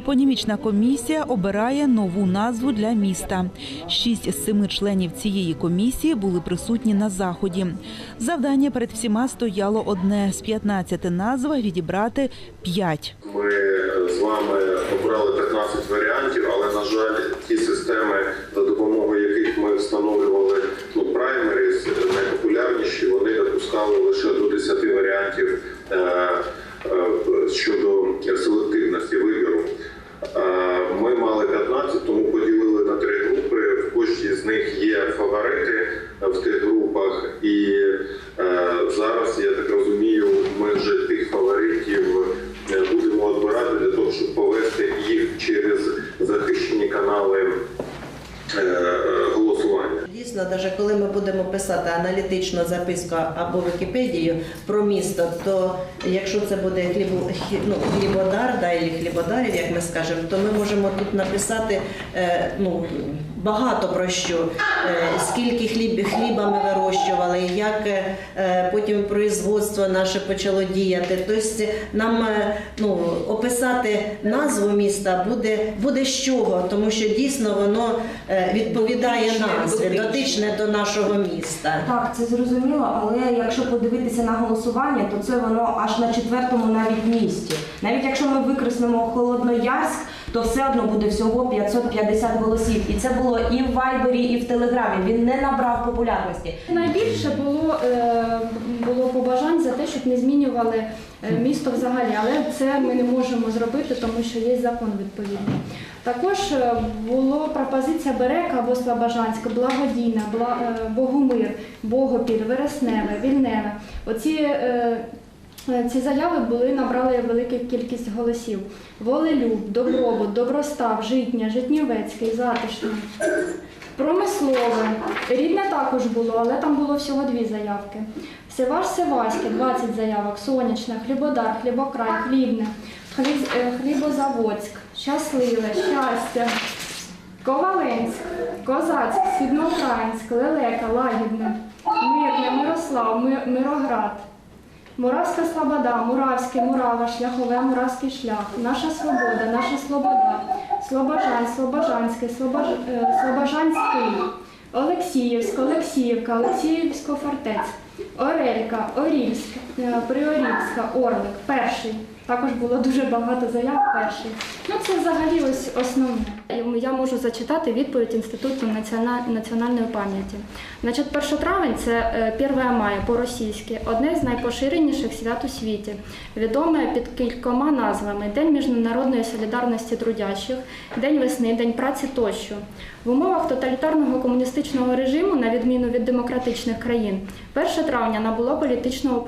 Топонімічна комісія обирає нову назву для міста. Шість з семи членів цієї комісії були присутні на заході. Завдання перед всіма стояло одне з 15 назв відібрати 5. Ми з вами обрали 15 варіантів, але на жаль, ті системи, за допомогою яких ми встановлювали ну, праймеріс, найпопулярніші, вони допускали лише до 10 варіантів е, навіть коли ми будемо писати аналітичну записку або Вікіпедію про місто, то якщо це буде хлібо, ну, хлібодар, да, і хлібодарів, як ми скажемо, то ми можемо тут написати е, ну, багато про що, е, скільки хліб, хліба ми вирощували, як е, потім производство наше почало діяти. Тобто нам е, ну, описати назву міста буде, буде з чого, тому що дійсно воно відповідає назві, дотичне до нашого міста. Так, це зрозуміло, але якщо подивитися на голосування, то це воно аж на четвертому навіть місці. Навіть якщо ми викреслимо Холодноярськ, то все одно буде всього 550 голосів. І це було і в Вайбері, і в Телеграмі. Він не набрав популярності. Найбільше було, е, було побажань за те, щоб не змінювали е, місто взагалі, але це ми не можемо зробити, тому що є закон відповідний. Також е, було пропозиція Берек або Слобожанська, Благодійна, Бла- Богомир, Богопіль, Вересневе, Вільневе. Оці Ці заяви були набрали велику кількість голосів. Волелюб, Добробут, Добростав, Житня, Житнівецький, Затишний, Промислове. Рідне також було, але там було всього дві заявки. Севаш Севаське, 20 заявок, Сонячне, Хлібодар, Хлібокрай, Хлібне, е, Хлібозаводськ, Щасливе, Щастя, Коваленськ, Козацьк, Східноукраїнськ, Лелека, Лагідне, Мирне, Мирослав, Ми- Мироград. Моравська Слобода, Муравське, Мурава, Шляхове, Муравський шлях, Наша Свобода, Наша Слобода, Слобожань, Слобожанське, Слобож... е, Слобожанський, Олексіївськ, Олексіївка, Олексіївсько фортець, Орелька, Орільськ, Приорівська, Орлик, перший. Також було дуже багато заяв перший. Ну це взагалі ось основне. Я можу зачитати відповідь Інституту національної пам'яті. Значить, 1 травень це е, 1 мая по-російськи, одне з найпоширеніших свят у світі, відоме під кількома назвами День міжнародної солідарності трудящих, День весни, День праці тощо. В умовах тоталітарного комуністичного режиму, на відміну від демократичних країн, 1 травня набуло політичного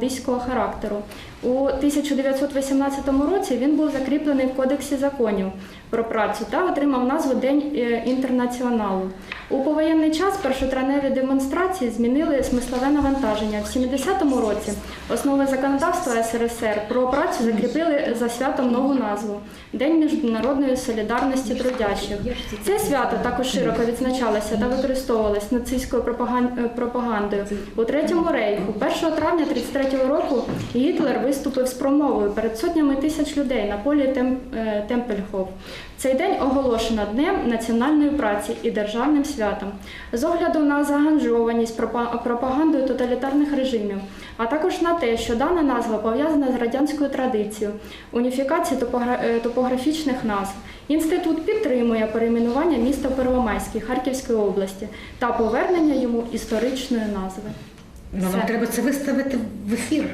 пропагандистського характеру. У 1918 році він був закріплений в Кодексі законів про працю та отримав назву День е, інтернаціоналу. У повоєнний час першотравневі демонстрації змінили смислове навантаження. В 70-му році основи законодавства СРСР про працю закріпили за святом нову назву День міжнародної солідарності трудящих. Це свято також широко відзначалося та використовувалось нацистською е, пропагандою. У Третьому рейху 1 травня 33-го року Гітлер виступив з промовою перед сотнями тисяч людей на полі е, Цей день оголошено Днем національної праці і державним святом. З огляду на заангажованість пропа- пропагандою тоталітарних режимів, а також на те, що дана назва пов'язана з радянською традицією уніфікації е, топографічних назв. Інститут підтримує перейменування міста Первомайський Харківської області та повернення йому історичної назви. Ну, нам треба це виставити в ефір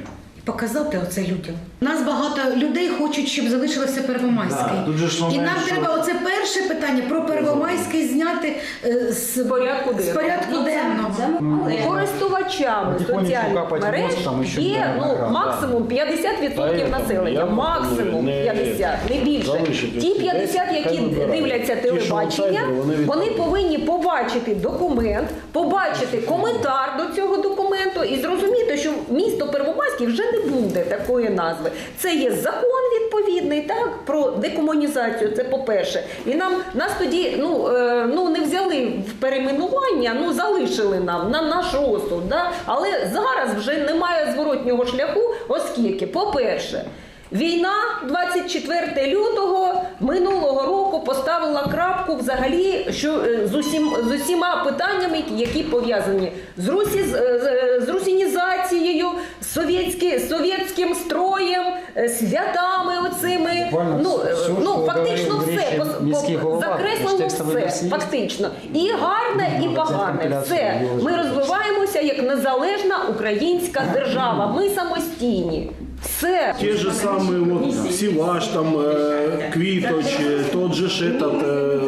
показати оце людям. Нас багато людей хочуть, щоб залишилося Первомайський. Да, тут же ж і момент, нам що- треба оце перше питання про Первомайський зняти е, з порядку з денного. порядку денного. Користувачами Потихонечку соціальних капать мереж мозг, там ще є ну, награда. максимум 50% Поэтому населення. я Максимум пропоную не 50, не більше. залишити Ті ці 50, 10, які хай вибирають. дивляться Ті, що телебачення, аутсайдери, вони вони відповідають. повинні побачити документ, побачити коментар до цього документу і зрозуміти, що місто Первомайське вже не буде такої назви. Це є закон відповідний, так про декомунізацію. Це по-перше, і нам нас тоді ну, е, ну не взяли в перейменування, ну залишили нам на наш розсуд. Да? Але зараз вже немає зворотнього шляху, оскільки, по-перше, Війна 24 лютого минулого року поставила крапку взагалі що е, з усім з усіма питаннями, які пов'язані з русі з, з, з русінізацією, з совєтські, совєтським строєм, е, святами оцими. Буквально ну, е, все, ну фактично все по- по- закреслено все, фактично. І гарне, і погане. Все. Ми розвиваємося як незалежна українська держава. Ми самостійні Все. Те же самые вот Сиваш, там, э, Квиточ, э, тот же ж этот, э,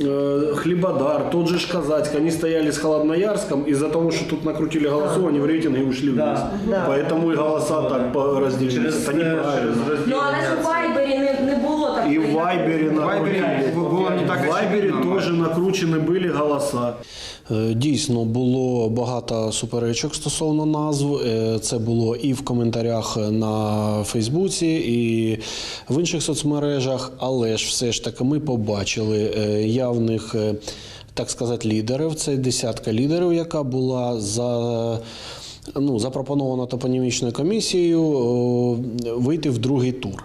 э, Хлебодар, тот же ж Казацк, они стояли с Холодноярском, из-за того, что тут накрутили голосов, они в рейтинге ушли вниз. Поэтому и голоса так по- разделились. Это неправильно. Ну але ж у Вайбері И в Вайбере Вайбере накрутили. было не так В Вайбере очевидно. тоже накручены были голоса. Е, Дійсно було багато суперечок стосовно назв. Е, Це було і в коментарях на Фейсбуці, і в інших соцмережах. Але ж все ж таки ми побачили е, явних, е, так сказати, лідерів. Це десятка лідерів, яка була за. Ну, запропоновано топонімічною комісією вийти в другий тур.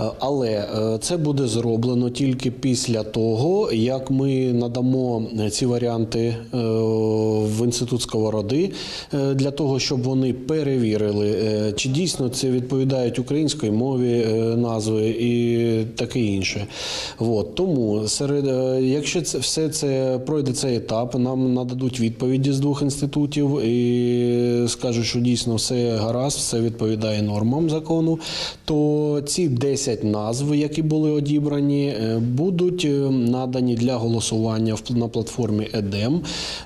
Е, Але е, це буде зроблено тільки після того, як ми надамо ці варіанти е, в інститут сковороди е, для того, щоб вони перевірили, е, чи дійсно це відповідають українській мові е, назви і таке інше. От. Тому серед, е, якщо це все це пройде цей етап, нам нададуть відповіді з двох інститутів і скажуть, що дійсно все гаразд, все відповідає нормам закону, то ці 10 назв, які були одібрані, е, будуть е, надані для голосування на платформі ЕДЕМ,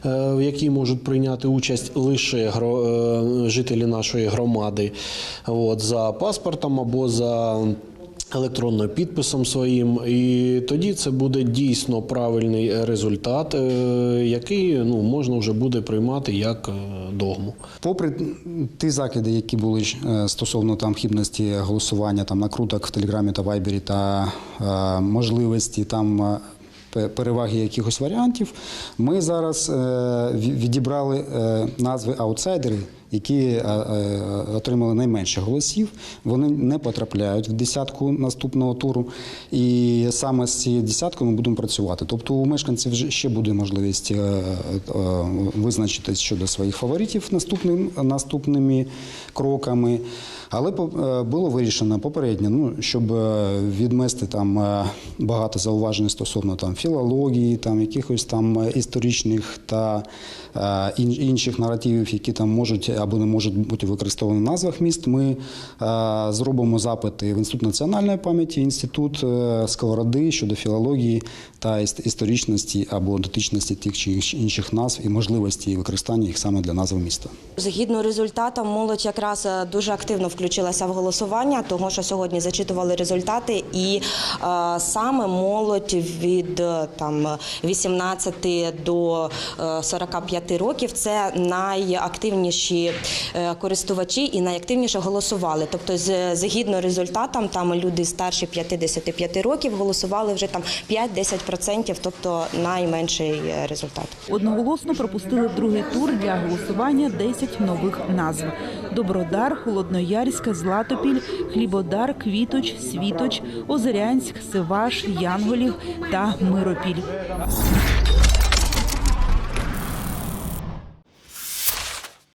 е, в якій можуть прийняти участь лише жителі нашої громади. От, за паспортом або за електронним підписом своїм, і тоді це буде дійсно правильний результат, е, який ну, можна вже буде приймати як е, догму. Попри ті закиди, які були е, стосовно там хибності голосування, там накруток в Телеграмі та Вайбері та е, можливості там. е, Переваги якихось варіантів. Ми зараз е, відібрали е, назви аутсайдери, які е, е, отримали найменше голосів. Вони не потрапляють в десятку наступного туру. І саме з цією десяткою ми будемо працювати. Тобто у мешканців ще буде можливість е, визначитись щодо своїх фаворитів наступним, наступними кроками. Але е, було вирішено попередньо, ну, щоб е, відмести там е, багато зауважень стосовно там філології, там якихось там історичних та інших наративів, які там можуть або не можуть бути використовані в назвах міст. Ми зробимо запити в інститут національної пам'яті, інститут сковороди щодо філології та іс- історичності або дотичності тих чи інших назв і можливості використання їх саме для назви міста. Згідно результатам, молодь якраз дуже активно включилася в голосування, тому що сьогодні зачитували результати, і е, саме молодь від е, там 18 до е, 45 років це найактивніші е, користувачі і найактивніше голосували. Тобто, згідно результатам, там люди старші 55 років голосували вже там 5-10%, тобто найменший е, результат. Одноголосно пропустили другий тур для голосування 10 нових назв: Добродар, Холодноярськ, Златопіль, Хлібодар, Квіточ, Світоч, Озерянськ, Сиваш, Янголів та Миропіль.